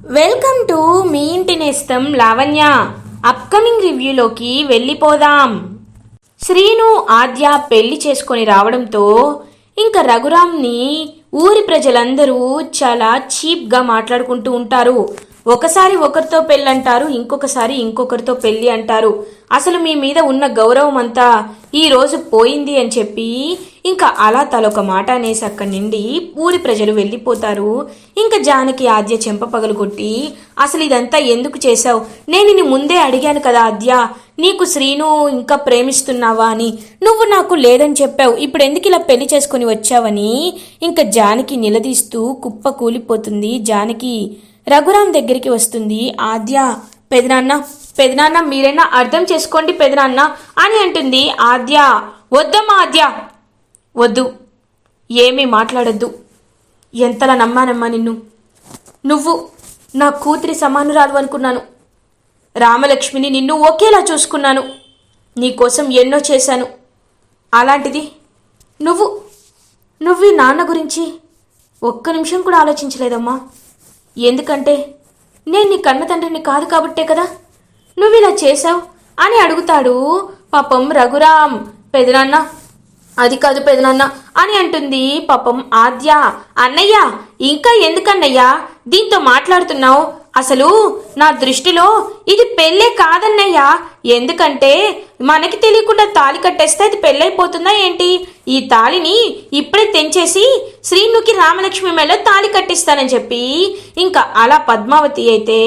Welcome to me ఇంటి నేస్తం Lavanya. Upcoming రివ్యూలోకి వెళ్ళిపోదాం. శ్రీను ఆద్య పెళ్ళి చేసుకొని రావడంతో ఇంకా రఘురామ్ని ఊరి ప్రజలందరూ చాలా చీప్గా మాట్లాడుకుంటూ ఉంటారు. ఒకసారి ఒకరితో పెళ్ళి అంటారు ఇంకొకసారి ఇంకొకరితో పెళ్ళి అంటారు. అసలు మీ మీద ఉన్న గౌరవం అంతా ఈరోజు పోయింది అని చెప్పి ఇంకా అలా తలొక మాట అనేసి అక్కడి నుండి ఊరి ప్రజలు వెళ్ళిపోతారు. ఇంకా జానకి ఆద్య చెంప పగలుగొట్టి అసలు ఇదంతా ఎందుకు చేశావు? నేను నిన్ను ముందే అడిగాను కదా ఆద్య. నీకు శ్రీను ఇంకా ప్రేమిస్తున్నావా అని. నువ్వు నాకు లేదని చెప్పావు. ఇప్పుడు ఎందుకు ఇలా పెళ్ళి చేసుకుని వచ్చావని? ఇంకా జానకి నిలదీస్తూ కుప్ప కూలిపోతుంది. జానకి రఘురామ్ దగ్గరికి వస్తుంది. ఆద్య పెదనాన్న పెదనాన్న మీరైనా అర్థం చేసుకోండి పెదనాన్న అని అంటుంది. ఆద్య వద్దమ్మా ఆద్య. వద్దు ఏమీ మాట్లాడొద్దు. ఎంతలా నమ్మానమ్మా నిన్ను. నువ్వు నా కూతురి సమానురాలు అనుకున్నాను. రామలక్ష్మిని నిన్ను ఒకేలా చూసుకున్నాను. నీకోసం ఎన్నో చేశాను. అలాంటిది నువ్వు నువ్వు నాన్న గురించి ఒక్క నిమిషం కూడా ఆలోచించలేదమ్మా. ఎందుకంటే నేను నీ కన్న తండ్రిని కాదు కాబట్టే కదా. నువ్వు ఇలా చేశావు అని అడుగుతాడు పాపం రఘురాం పెదనాన్న. అది కాదు పెదనాన్న అని అంటుంది పాపం ఆద్య. అన్నయ్య ఇంకా ఎందుకన్నయ్యా? దీంతో మాట్లాడుతున్నావు. అసలు నా దృష్టిలో ఇది పెళ్ళే కాదన్నయ్యా. ఎందుకంటే మనకి తెలియకుండా తాళి కట్టేస్తే అది పెళ్ళైపోతుందా ఏంటి? ఈ తాళిని ఇప్పుడే తెంచేసి శ్రీనుకి రామలక్ష్మి మెడలో తాళి కట్టిస్తానని చెప్పి ఇంకా అలా పద్మావతి అయితే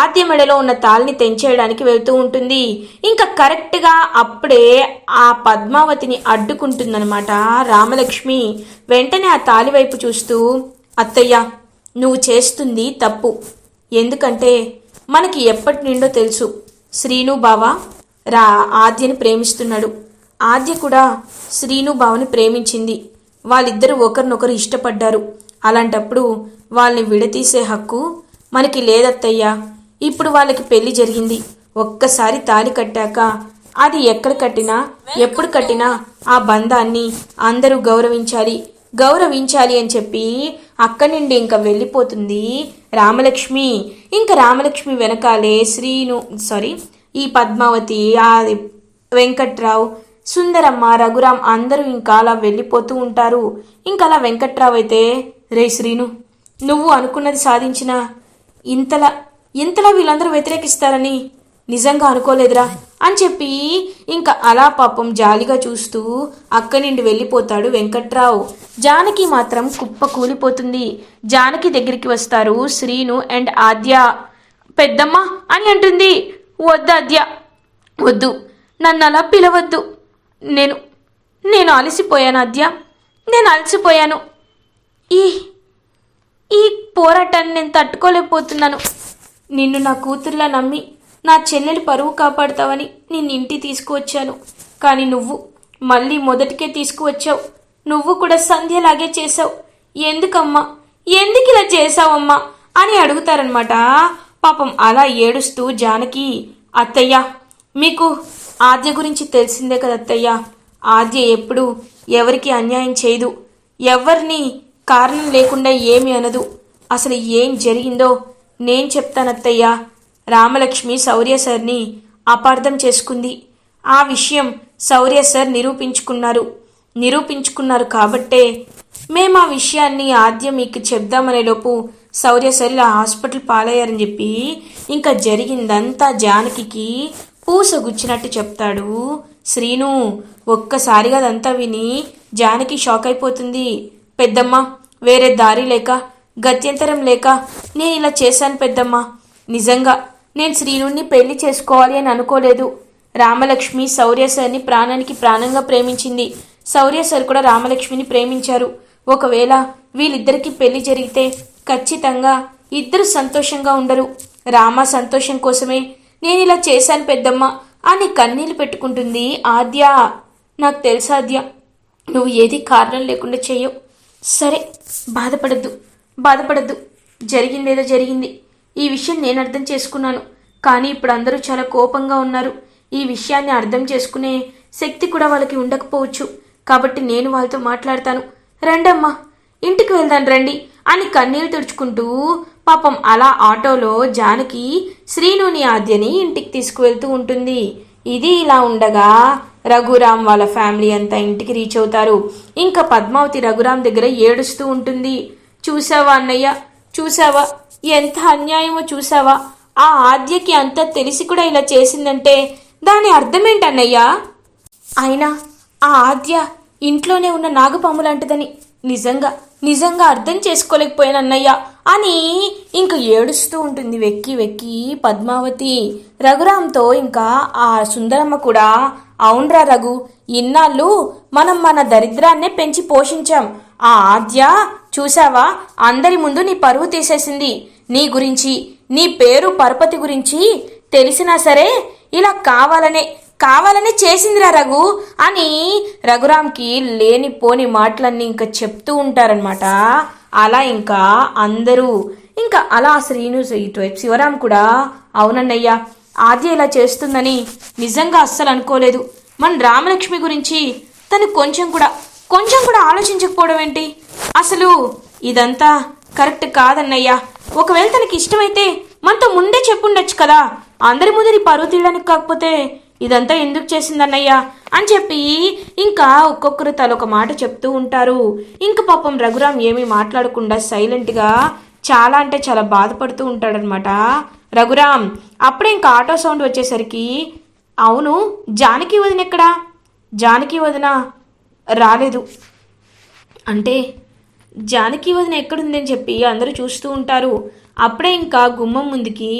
ఆద్య మెడలో ఉన్న తాళిని తెంచేయడానికి వెళ్తూ ఉంటుంది. ఇంకా కరెక్ట్గా అప్పుడే ఆ పద్మావతిని అడ్డుకుంటుందన్నమాట రామలక్ష్మి. వెంటనే ఆ తాళి వైపు చూస్తూ అత్తయ్య నువ్వు చేస్తుంది తప్పు. ఎందుకంటే మనకి ఎప్పటి నుండో తెలుసు శ్రీను బావ రా ఆద్యని ప్రేమిస్తున్నాడు. ఆద్య కూడా శ్రీను బావని ప్రేమించింది. వాళ్ళిద్దరూ ఒకరినొకరు ఇష్టపడ్డారు. అలాంటప్పుడు వాళ్ళని విడతీసే హక్కు మనకి లేదత్తయ్యా. ఇప్పుడు వాళ్ళకి పెళ్ళి జరిగింది. ఒక్కసారి తాళి కట్టాక అది ఎక్కడ కట్టినా ఎప్పుడు కట్టినా ఆ బంధాన్ని అందరూ గౌరవించాలి. గౌరవించాలి అని చెప్పి అక్కడి నుండి ఇంకా వెళ్ళిపోతుంది రామలక్ష్మి. ఇంకా రామలక్ష్మి వెనకాలే శ్రీను సారీ ఈ పద్మావతి అది వెంకట్రావు సుందరమ్మ రఘురామ్ అందరూ ఇంకా అలా వెళ్ళిపోతూ ఉంటారు. ఇంకా అలా వెంకట్రావు అయితే రే శ్రీను నువ్వు అనుకున్నది సాధించిన ఇంతలా ఇంతలా వీళ్ళందరూ వ్యతిరేకిస్తారని నిజంగా అనుకోలేదురా అని చెప్పి ఇంకా అలా పాపం జాలిగా చూస్తూ అక్కడి నుండి వెళ్ళిపోతాడు వెంకట్రావు. జానకి మాత్రం కుప్ప కూలిపోతుంది. జానకి దగ్గరికి వస్తారు శ్రీను అండ్ ఆద్య. పెద్దమ్మ అని అంటుంది. వద్దు ఆద్య. వద్దు. నన్ను అలా పిలవద్దు. నేను నేను అలసిపోయాను ఆద్య. నేను అలసిపోయాను. ఈ ఈ పోరాటాన్ని నేను తట్టుకోలేకపోతున్నాను. నిన్ను నా కూతుర్లా నమ్మి నా చెల్లెలు పరువు కాపాడుతావని నిన్నింటి తీసుకువచ్చాను. కానీ నువ్వు మళ్ళీ మొదటికే తీసుకువచ్చావు. నువ్వు కూడా సంధ్యలాగే చేసావు ఎందుకమ్మా? ఎందుకు ఇలా చేసావమ్మా అని అడుగుతారనమాట. పాపం అలా ఏడుస్తూ జానకి అత్తయ్య మీకు ఆద్య గురించి తెలిసిందే కదా అత్తయ్య. ఆద్య ఎప్పుడు ఎవరికి అన్యాయం చేయదు. ఎవరిని కారణం లేకుండా ఏమి అనదు. అసలు ఏం జరిగిందో నేను చెప్తానత్తయ్యా. రామలక్ష్మి శౌర్య సార్ని అపార్థం చేసుకుంది. ఆ విషయం శౌర్య సార్ నిరూపించుకున్నారు. నిరూపించుకున్నారు కాబట్టే మేము ఆ విషయాన్ని ఆద్యం మీకు చెప్దామనే లోపు శౌర్య సార్ ఇలా హాస్పిటల్ పాలయ్యారని చెప్పి ఇంకా జరిగిందంతా జానకికి పూస గుచ్చినట్టు చెప్తాడు. శ్రీను ఒక్కసారిగా అదంతా విని జానకి షాక్ అయిపోతుంది. పెద్దమ్మ వేరే దారి లేక గత్యంతరం లేక నేను ఇలా చేశాను పెద్దమ్మ. నిజంగా నేను శ్రీనుణ్ణి పెళ్ళి చేసుకోవాలి అని అనుకోలేదు. రామలక్ష్మి శౌర్య సార్ని ప్రాణానికి ప్రాణంగా ప్రేమించింది. శౌర్య సార్ కూడా రామలక్ష్మిని ప్రేమించారు. ఒకవేళ వీళ్ళిద్దరికీ పెళ్ళి జరిగితే ఖచ్చితంగా ఇద్దరు సంతోషంగా ఉండరు. రామ సంతోషం కోసమే నేను ఇలా చేశాను పెద్దమ్మ అని కన్నీళ్ళు పెట్టుకుంటుంది ఆద్య. నాకు తెలుసా ఆద్య నువ్వు ఏది కారణం లేకుండా చేయవు. సరే బాధపడద్దు బాధపడద్దు. జరిగిందేదో జరిగింది. ఈ విషయం నేను అర్థం చేసుకున్నాను. కానీ ఇప్పుడు అందరూ చాలా కోపంగా ఉన్నారు. ఈ విషయాన్ని అర్థం చేసుకునే శక్తి కూడా వాళ్ళకి ఉండకపోవచ్చు. కాబట్టి నేను వాళ్ళతో మాట్లాడతాను. రండమ్మా ఇంటికి వెళ్దాం రండి అని కన్నీరు తుడుచుకుంటూ పాపం అలా ఆటోలో జానకి శ్రీనుని ఆద్యని ఇంటికి తీసుకువెళ్తూ ఉంటుంది. ఇది ఇలా ఉండగా రఘురాం వాళ్ళ ఫ్యామిలీ అంతా ఇంటికి రీచ్ అవుతారు. ఇంకా పద్మావతి రఘురాం దగ్గర ఏడుస్తూ ఉంటుంది. చూసావా అన్నయ్య? చూసావా ఎంత అన్యాయమో చూసావా? ఆ ఆద్యకి అంతా తెలిసి కూడా ఇలా చేసిందంటే దాని అర్థమేంటన్నయ్యా? అయినా ఆ ఆద్య ఇంట్లోనే ఉన్న నాగపాములాంటిదని నిజంగా నిజంగా అర్థం చేసుకోలేకపోయాను అన్నయ్య అని ఇంక ఏడుస్తూ ఉంటుంది వెక్కి వెక్కి పద్మావతి. రఘురాంతో ఇంకా ఆ సుందరమ్మ కూడా అవునరా రఘు ఇన్నాళ్ళు మనం మన దరిద్రాన్నే పెంచి పోషించాం. ఆ ఆద్య చూసావా? అందరి ముందు నీ పరువు తీసేసింది. నీ గురించి నీ పేరు పరపతి గురించి తెలిసినా సరే ఇలా కావాలనే కావాలనే చేసిందిరా రఘు అని రఘురామ్కి లేనిపోని మాటలన్నీ ఇంకా చెప్తూ ఉంటారనమాట అలా ఇంకా అందరూ ఇంకా అలా శ్రీను ఇటువైపు శివరాం కూడా అవునన్నయ్యా ఆద్య ఇలా చేస్తుందని నిజంగా అస్సలు అనుకోలేదు. మన రామలక్ష్మి గురించి తను కొంచెం కూడా కొంచెం కూడా ఆలోచించకపోవడం ఏంటి? అసలు ఇదంతా కరెక్ట్ కాదన్నయ్యా. ఒకవేళ తనకి ఇష్టమైతే మనతో ముందే చెప్పుండొచ్చు కదా. అందరి ముందు నీ పరువు తీయడానికి కాకపోతే ఇదంతా ఎందుకు చేసిందన్నయ్యా? అని చెప్పి ఇంకా ఒక్కొక్కరు తలొక మాట చెప్తూ ఉంటారు. ఇంక పాపం రఘురామ్ ఏమీ మాట్లాడకుండా సైలెంట్గా చాలా అంటే చాలా బాధపడుతూ ఉంటాడనమాట రఘురామ్ అప్పుడే ఇంకా ఆటో సౌండ్ వచ్చేసరికి అవును జానకి వదిన ఎక్కడా? జానకి వదిన రాలేదు. అంటే జానకి వదిన ఎక్కడుందని చెప్పి అందరూ చూస్తూ ఉంటారు. అప్పుడే ఇంకా గుమ్మం ముందుకి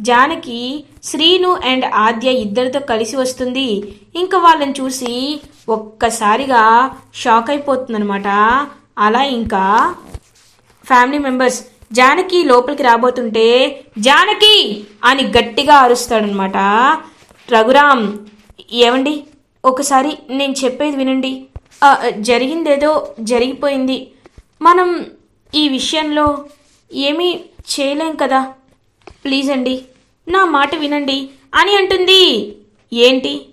జానకి శ్రీను అండ్ ఆద్య ఇద్దరితో కలిసి వస్తుంది. ఇంకా వాళ్ళని చూసి ఒక్కసారిగా షాక్ అయిపోతుందనమాట అలా ఇంకా ఫ్యామిలీ మెంబర్స్ జానకి లోపలికి రాబోతుంటే జానకి! అని గట్టిగా అరుస్తాడనమాట రఘురామ్ ఏమండి ఒకసారి నేను చెప్పేది వినండి. జరిగిందేదో జరిగిపోయింది. మనం ఈ విషయంలో ఏమీ చేయలేం కదా. ప్లీజ్ అండి నా మాట వినండి అని అంటుంది. ఏంటి?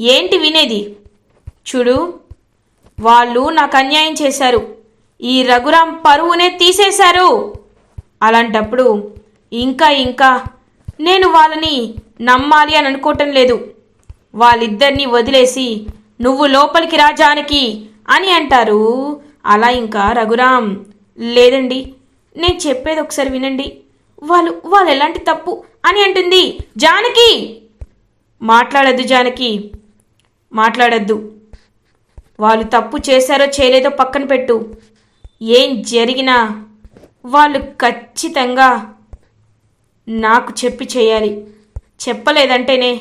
ఏంటి వినేది? చూడు వాళ్ళు నాకు అన్యాయం చేశారు. ఈ రఘురాం పరువునే తీసేశారు. అలాంటప్పుడు ఇంకా ఇంకా నేను వాళ్ళని నమ్మాలి అని అనుకోవటం లేదు. వాళ్ళిద్దరినీ వదిలేసి నువ్వు లోపలికి రాజానికి అని అంటారు. అలా ఇంకా రఘురామ్ లేదండి నేను చెప్పేది ఒకసారి వినండి. వాళ్ళు వాళ్ళు ఎలాంటి తప్పు అని అంటుంది. జానకి! మాట్లాడద్దు జానకి. మాట్లాడద్దు. వాళ్ళు తప్పు చేశారో చేయలేదో పక్కన పెట్టు. ఏం జరిగినా వాళ్ళు ఖచ్చితంగా నాకు చెప్పి చేయాలి. చెప్పలేదంటేనే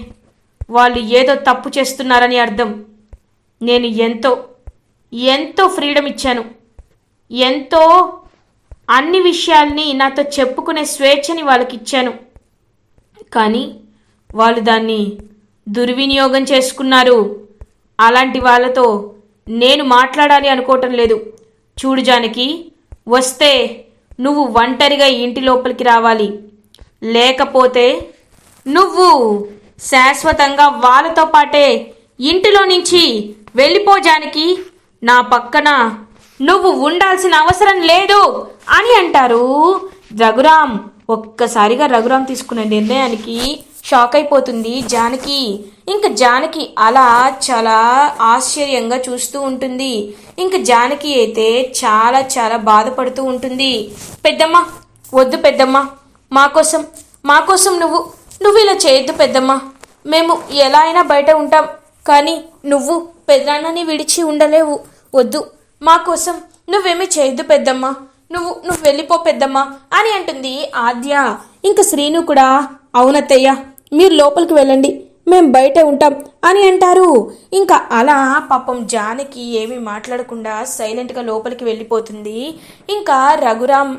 వాళ్ళు ఏదో తప్పు చేస్తున్నారని అర్థం. నేను ఎంతో ఎంతో ఫ్రీడమ్ ఇచ్చాను. ఎంతో అన్ని విషయాల్ని నాతో చెప్పుకునే స్వేచ్ఛని వాళ్ళకి ఇచ్చాను కానీ వాళ్ళు దాన్ని దుర్వినియోగం చేసుకున్నారు. అలాంటి వాళ్ళతో నేను మాట్లాడాలి అనుకోవటం లేదు. చూడు జానకి వస్తే నువ్వు ఒంటరిగా ఇంటి లోపలికి రావాలి. లేకపోతే నువ్వు శాశ్వతంగా వాళ్ళతో పాటే ఇంటిలో నుంచి వెళ్ళిపో జానకి. నా పక్కన నువ్వు ఉండాల్సిన అవసరం లేదు అని అంటారు. రఘురాం ఒక్కసారిగా రఘురాం తీసుకున్న నిర్ణయానికి షాక్ అయిపోతుంది జానకి. ఇంకా జానకి అలా చాలా ఆశ్చర్యంగా చూస్తూ ఉంటుంది. ఇంకా జానకి అయితే చాలా చాలా బాధపడుతూ ఉంటుంది. పెద్దమ్మ వద్దు పెద్దమ్మ మా కోసం మా కోసం నువ్వు నువ్వు ఇలా చేయొద్దు పెద్దమ్మ. మేము ఎలా అయినా బయట ఉంటాం కానీ నువ్వు పెద్దనాన్నని విడిచి ఉండలేవు. వద్దు. మా కోసం నువ్వేమీ చేయొద్దు పెద్దమ్మ. నువ్వు నువ్వు వెళ్ళిపో పెద్దమ్మ అని అంటుంది ఆద్య. ఇంకా శ్రీను కూడా అవునత్తయ్య మీరు లోపలికి వెళ్ళండి. మేం బయటే ఉంటాం అని అంటారు. ఇంకా అలా పాపం జానకి ఏమీ మాట్లాడకుండా సైలెంట్గా లోపలికి వెళ్ళిపోతుంది. ఇంకా రఘురామ్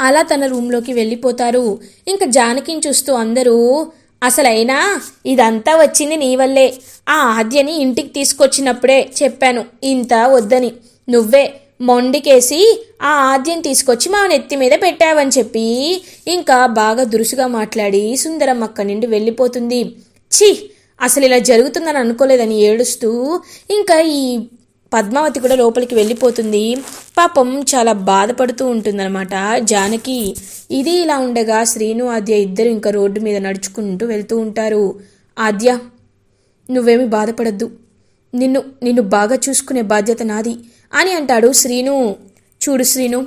అలా తన రూమ్లోకి వెళ్ళిపోతారు. ఇంకా జానకిని చూస్తూ అందరూ అసలైనా ఇదంతా వచ్చింది నీ వల్లే. ఆ ఆద్యని ఇంటికి తీసుకొచ్చినప్పుడే చెప్పాను ఇంత వద్దని. నువ్వే మొండికేసి ఆ ఆద్యం తీసుకొచ్చి మా నెత్తి మీద పెట్టావని చెప్పి ఇంకా బాగా దురుసుగా మాట్లాడి సుందరం అక్కడి నుండి వెళ్ళిపోతుంది. ఛీ! అసలు ఇలా జరుగుతుందని అనుకోలేదని ఏడుస్తూ ఇంకా ఈ పద్మావతి కూడా లోపలికి వెళ్ళిపోతుంది. పాపం చాలా బాధపడుతూ ఉంటుందన్నమాట. జానకి ఇది ఇలా ఉండగా శ్రీను ఆద్య ఇద్దరు ఇంకా రోడ్డు మీద నడుచుకుంటూ వెళ్తూ ఉంటారు. ఆద్య నువ్వేమి బాధపడద్దు. నిన్ను నిన్ను బాగా చూసుకునే బాధ్యత నాది అని అంటాడు శ్రీను. చూడు శ్రీను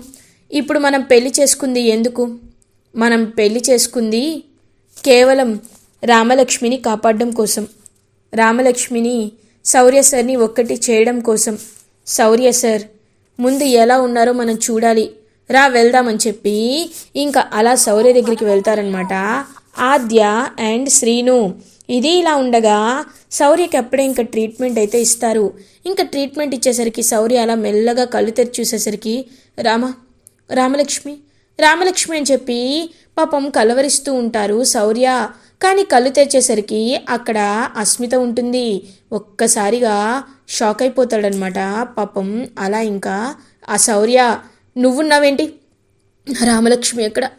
ఇప్పుడు మనం పెళ్ళి చేసుకుంది ఎందుకు? మనం పెళ్ళి చేసుకుంది కేవలం రామలక్ష్మిని కాపాడడం కోసం. రామలక్ష్మిని శౌర్య సార్ని ఒక్కటి చేయడం కోసం. శౌర్య సార్ ముందు ఎలా ఉన్నారో మనం చూడాలి. రా వెళ్దామని చెప్పి ఇంకా అలా శౌర్య దగ్గరికి వెళ్తారనమాట ఆద్య అండ్ శ్రీను. ఇది ఇలా ఉండగా శౌర్యకి అప్పుడే ఇంకా ట్రీట్మెంట్ అయితే ఇస్తారు. ఇంకా ట్రీట్మెంట్ ఇచ్చేసరికి శౌర్య అలా మెల్లగా కళ్ళు తెరిచి చూసేసరికి రామ రామలక్ష్మి రామలక్ష్మి అని చెప్పి పాపం కలవరిస్తూ ఉంటారు శౌర్య కానీ కళ్ళు తెరిచేసరికి అక్కడ అస్మిత ఉంటుంది. ఒక్కసారిగా షాక్ అయిపోతాడనమాట పాపం అలా ఇంకా. ఆ శౌర్య నువ్వున్నావేంటి? రామలక్ష్మి ఎక్కడ?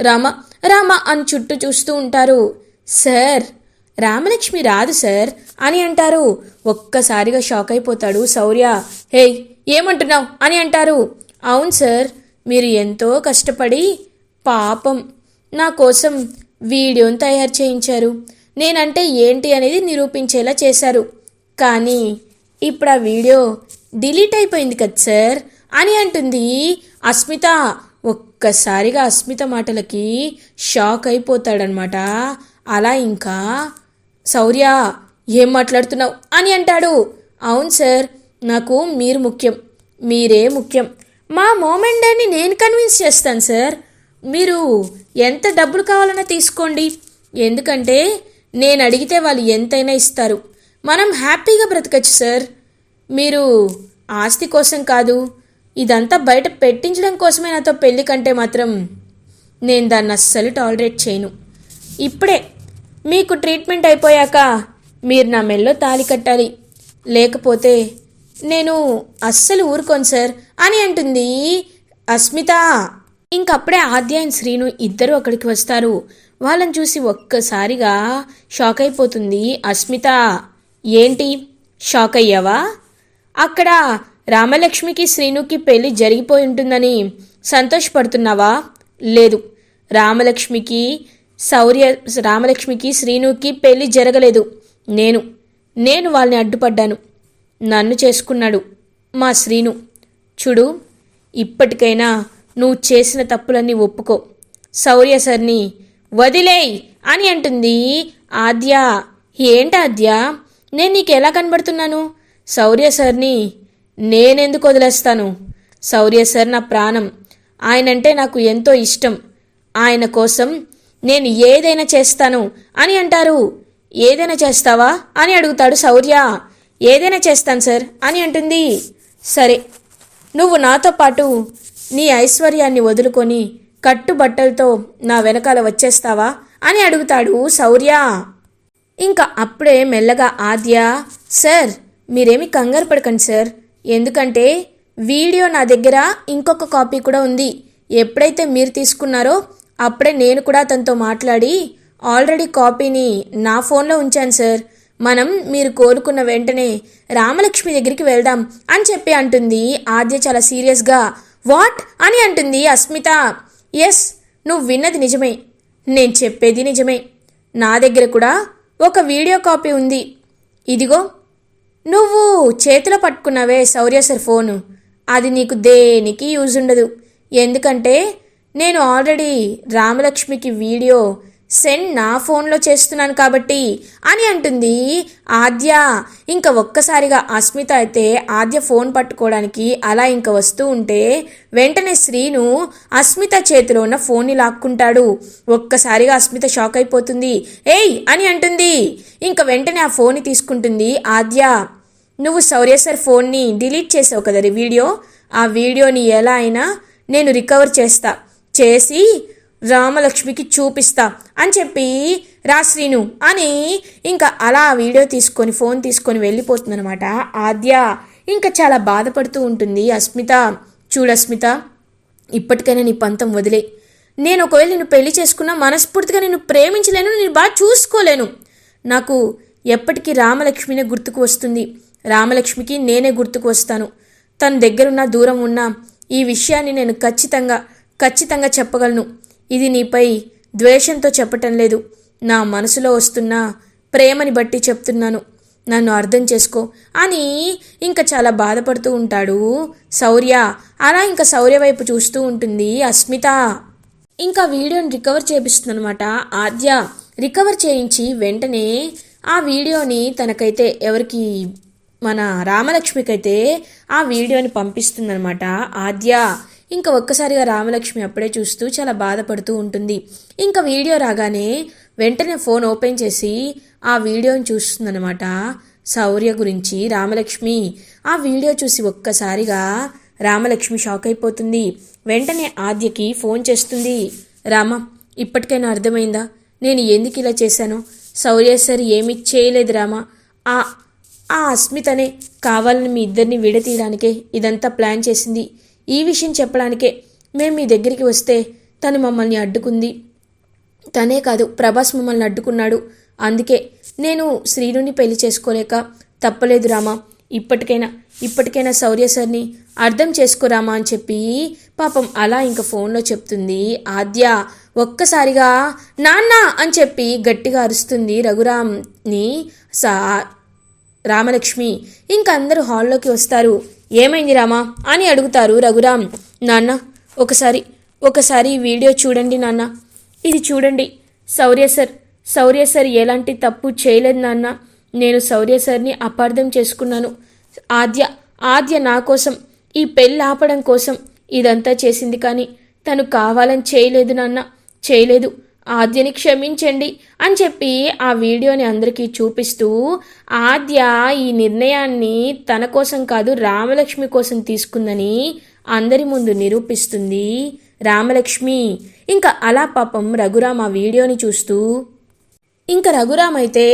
రామ రామ అని చుట్టూ చూస్తూ ఉంటారు. సార్ రామలక్ష్మి రాదు సార్ అని అంటారు. ఒక్కసారిగా షాక్ అయిపోతాడు శౌర్య. హేయ్ ఏమంటున్నావు? అని అంటారు. అవును సార్ మీరు ఎంతో కష్టపడి పాపం నా కోసం వీడియోని తయారు చేయించారు. నేనంటే ఏంటి అనేది నిరూపించేలా చేశారు. కానీ ఇప్పుడు ఆ వీడియో డిలీట్ అయిపోయింది కదా సార్? అని అంటుంది అస్మిత. ఒక్కసారిగా అస్మిత మాటలకి షాక్ అయిపోతాడనమాట అలా ఇంకా? శౌర్య ఏం మాట్లాడుతున్నావు? అని అంటాడు. అవును సార్ నాకు మీరు ముఖ్యం మీరే ముఖ్యం. మా మోమెంట్ నేను కన్విన్స్ చేస్తాను సార్. మీరు ఎంత డబ్బులు కావాలన్నా తీసుకోండి. ఎందుకంటే నేను అడిగితే వాళ్ళు ఎంతైనా ఇస్తారు. మనం హ్యాపీగా బ్రతకచ్చు సార్. మీరు ఆస్తి కోసం కాదు ఇదంతా బయట పెట్టించడం కోసమే నాతో పెళ్ళి కంటే మాత్రం నేను దాన్ని అస్సలు టాలరేట్ చేయను. ఇప్పుడే మీకు ట్రీట్మెంట్ అయిపోయాక మీరు నా మెల్లో తాలి కట్టాలి. లేకపోతే నేను అస్సలు ఊరుకోను సార్ అని అంటుంది అస్మిత. ఇంకప్పుడే ఆద్య అండ్ శ్రీను ఇద్దరు అక్కడికి వస్తారు. వాళ్ళని చూసి ఒక్కసారిగా షాక్ అయిపోతుంది అస్మిత. ఏంటి? షాక్ అయ్యావా? అక్కడ రామలక్ష్మికి శ్రీనుకి పెళ్ళి జరిగిపోయి ఉంటుందని సంతోషపడుతున్నావా లేదు. రామలక్ష్మికి శౌర్య రామలక్ష్మికి శ్రీనుకి పెళ్ళి జరగలేదు. నేను నేను వాళ్ళని అడ్డుపడ్డాను. నన్ను చేసుకున్నాడు మా శ్రీను. చూడు ఇప్పటికైనా నువ్వు చేసిన తప్పులన్నీ ఒప్పుకో. శౌర్య సర్ని వదిలేయ్ అని అంటుంది ఆద్య. ఏంటి ఆద్య? నేను నీకు ఎలా కనబడుతున్నాను? శౌర్య సర్ని నేనెందుకు వదిలేస్తాను? శౌర్య సార్ నా ప్రాణం. ఆయనంటే నాకు ఎంతో ఇష్టం. ఆయన కోసం నేను ఏదైనా చేస్తాను అని అంటారు. ఏదైనా చేస్తావా అని అడుగుతాడు శౌర్య. ఏదైనా చేస్తాను సార్ అని అంటుంది. సరే నువ్వు నాతో పాటు నీ ఐశ్వర్యాన్ని వదులుకొని కట్టుబట్టలతో నా వెనకాల వచ్చేస్తావా? అని అడుగుతాడు శౌర్య. ఇంకా అప్పుడే మెల్లగా ఆద్య సార్ మీరేమి కంగారు పడకండి సార్. ఎందుకంటే వీడియో నా దగ్గర ఇంకొక కాపీ కూడా ఉంది. ఎప్పుడైతే మీరు తీసుకున్నారో అప్పుడే నేను కూడా తనతో మాట్లాడి ఆల్రెడీ కాపీని నా ఫోన్లో ఉంచాను సార్. మనం మీరు కోరుకున్న వెంటనే రామలక్ష్మి దగ్గరికి వెళ్దాం అని చెప్పి అంటుంది ఆద్య చాలా సీరియస్గా. వాట్ అని అంటుంది అస్మిత. ఎస్ నువ్వు విన్నది నిజమే. నేను చెప్పేది నిజమే. నా దగ్గర కూడా ఒక వీడియో కాపీ ఉంది. ఇదిగో నువ్వు చేతిలో పట్టుకున్నావే శౌర్య సార్ ఫోను. అది నీకు దేనికి యూజ్ ఉండదు. ఎందుకంటే నేను ఆల్రెడీ రామలక్ష్మికి వీడియో సెండ్ నా ఫోన్లో చేస్తున్నాను కాబట్టి అని అంటుంది ఆద్య. ఇంకా ఒక్కసారిగా అస్మిత అయితే ఆద్య ఫోన్ పట్టుకోవడానికి అలా ఇంకా వస్తూ ఉంటే వెంటనే శ్రీను అస్మిత చేతిలో ఉన్న ఫోన్ని లాక్కుంటాడు. ఒక్కసారిగా అస్మిత షాక్ అయిపోతుంది. ఏయ్! అని అంటుంది. ఇంకా వెంటనే ఆ ఫోన్ని తీసుకుంటుంది ఆద్య. నువ్వు శౌర్య సార్ ఫోన్ని డిలీట్ చేసావు కదా వీడియో? ఆ వీడియోని ఎలా అయినా నేను రికవర్ చేస్తా. చేసి రామలక్ష్మికి చూపిస్తా అని చెప్పి రా శ్రీను అని ఇంకా అలా వీడియో తీసుకొని ఫోన్ తీసుకొని వెళ్ళిపోతుందనమాట ఆద్య ఇంకా చాలా బాధపడుతూ ఉంటుంది. అస్మిత చూడు అస్మిత ఇప్పటికైనా నీ పంతం వదిలే. నేను ఒకవేళ నిన్ను పెళ్ళి చేసుకున్నా మనస్ఫూర్తిగా నిన్ను ప్రేమించలేను నేను బాగా చూసుకోలేను. నాకు ఎప్పటికీ రామలక్ష్మినే గుర్తుకు వస్తుంది. రామలక్ష్మికి నేనే గుర్తుకు వస్తాను. తన దగ్గరున్నా దూరం ఉన్నా ఈ విషయాన్ని నేను ఖచ్చితంగా ఖచ్చితంగా చెప్పగలను. ఇది నీపై ద్వేషంతో చెప్పటం లేదు. నా మనసులో వస్తున్న ప్రేమని బట్టి చెప్తున్నాను. నన్ను అర్థం చేసుకో. అని ఇంకా చాలా బాధపడుతూ ఉంటాడు శౌర్య. అలా ఇంకా శౌర్య వైపు చూస్తూ ఉంటుంది అస్మిత. ఇంకా వీడియోని రికవర్ చేపిస్తుందనమాట ఆద్య. రికవర్ చేయించి వెంటనే ఆ వీడియోని తనకైతే ఎవరికి మన రామలక్ష్మికైతే ఆ వీడియోని పంపిస్తుందనమాట ఆద్య. ఇంకా ఒక్కసారిగా రామలక్ష్మి అప్పుడే చూస్తూ చాలా బాధపడుతూ ఉంటుంది. ఇంకా వీడియో రాగానే వెంటనే ఫోన్ ఓపెన్ చేసి ఆ వీడియోని చూస్తుందనమాట శౌర్య గురించి రామలక్ష్మి. ఆ వీడియో చూసి ఒక్కసారిగా రామలక్ష్మి షాక్ అయిపోతుంది. వెంటనే ఆద్యకి ఫోన్ చేస్తుంది. రామ ఇప్పటికైనా అర్థమైందా? నేను ఎందుకు ఇలా చేశాను? శౌర్య సార్ ఏమీ చేయలేదు రామ. ఆ ఆ అస్మితనే కావాలని మీ ఇద్దరిని విడతీయడానికే ఇదంతా ప్లాన్ చేసింది. ఈ విషయం చెప్పడానికే మేము మీ దగ్గరికి వస్తే తను మమ్మల్ని అడ్డుకుంది. తనే కాదు ప్రభాస్ మమ్మల్ని అడ్డుకున్నాడు. అందుకే నేను శ్రీనుని పెళ్ళి చేసుకోలేక తప్పలేదు రామా. ఇప్పటికైనా ఇప్పటికైనా శౌర్య సార్ని అర్థం చేసుకోరామా అని చెప్పి పాపం అలా ఇంకా ఫోన్లో చెప్తుంది ఆద్య. ఒక్కసారిగా నాన్న అని చెప్పి గట్టిగా అరుస్తుంది రఘురామ్ని సా రామలక్ష్మి. ఇంక అందరూ హాల్లోకి వస్తారు. ఏమైంది రామా? అని అడుగుతారు రఘురామ్. నాన్న ఒకసారి ఒకసారి వీడియో చూడండి నాన్న. ఇది చూడండి. శౌర్య సార్ శౌర్య సార్ ఎలాంటి తప్పు చేయలేదు నాన్న. నేను శౌర్య సార్ని అపార్థం చేసుకున్నాను. ఆద్య ఆద్య నా కోసం ఈ పెళ్ళి ఆపడం కోసం ఇదంతా చేసింది కానీ తను కావాలని చేయలేదు నాన్న. చేయలేదు. ఆద్యని క్షమించండి అని చెప్పి ఆ వీడియోని అందరికీ చూపిస్తూ ఆద్య ఈ నిర్ణయాన్ని తన కోసం కాదు రామలక్ష్మి కోసం తీసుకుందని అందరి ముందు నిరూపిస్తుంది రామలక్ష్మి. ఇంకా అలా పాపం రఘురామ వీడియోని చూస్తూ ఇంకా రఘురామ అయితే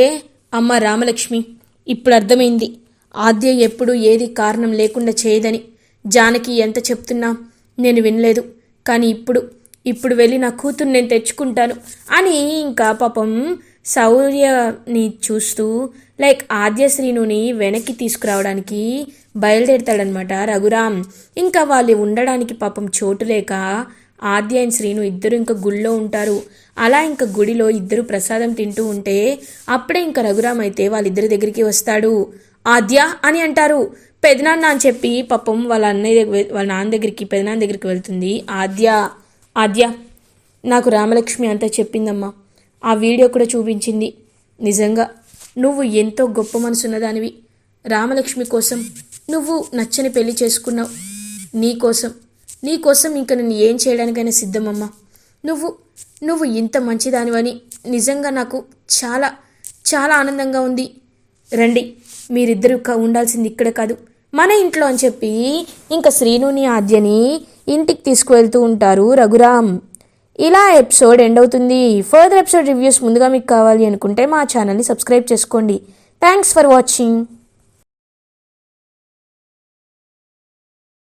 అమ్మ రామలక్ష్మి ఇప్పుడు అర్థమైంది. ఆద్య ఎప్పుడు ఏది కారణం లేకుండా చేయదని. జానకి ఎంత చెప్తున్నా నేను వినలేదు. కానీ ఇప్పుడు ఇప్పుడు వెళ్ళి నా కూతురు నేను తెచ్చుకుంటాను. అని ఇంకా పాపం శౌర్యని చూస్తూ లైక్ ఆద్యశ్రీనుని వెనక్కి తీసుకురావడానికి బయలుదేరుతాడనమాట రఘురామ్. ఇంకా వాళ్ళు ఉండడానికి పాపం చోటు లేక ఆద్య అండ్ శ్రీను ఇద్దరు ఇంకా గుళ్ళో ఉంటారు. అలా ఇంకా గుడిలో ఇద్దరు ప్రసాదం తింటూ ఉంటే అప్పుడే ఇంకా రఘురామ్ అయితే వాళ్ళిద్దరి దగ్గరికి వస్తాడు. ఆద్య అని అంటారు. పెదనాన్న అని చెప్పి పాపం వాళ్ళ అన్నయ్య వాళ్ళ నాన్న దగ్గరికి పెదనాన్న దగ్గరికి వెళ్తుంది ఆద్య. ఆద్య నాకు రామలక్ష్మి అంతా చెప్పిందమ్మా. ఆ వీడియో కూడా చూపించింది. నిజంగా నువ్వు ఎంతో గొప్ప మనసున్నదానివి. రామలక్ష్మి కోసం నువ్వు నచ్చని పెళ్ళి చేసుకున్నావు. నీకోసం నీకోసం ఇంక నేను ఏం చేయడానికైనా సిద్ధమమ్మా. నువ్వు నువ్వు ఇంత మంచిదానివని నిజంగా నాకు చాలా చాలా ఆనందంగా ఉంది. రండి మీరిద్దరు ఉండాల్సింది ఇక్కడ కాదు. మన ఇంట్లో అని చెప్పి ఇంకా శ్రీనుని ఆద్యని ఇంటికి తీసుకువెళ్తూ ఉంటారు రఘురామ్. ఇలా ఎపిసోడ్ ఎండ్ అవుతుంది. ఫర్దర్ ఎపిసోడ్ రివ్యూస్ ముందుగా మీకు కావాలి అనుకుంటే మా ఛానల్ని సబ్స్క్రైబ్ చేసుకోండి. Thanks for watching.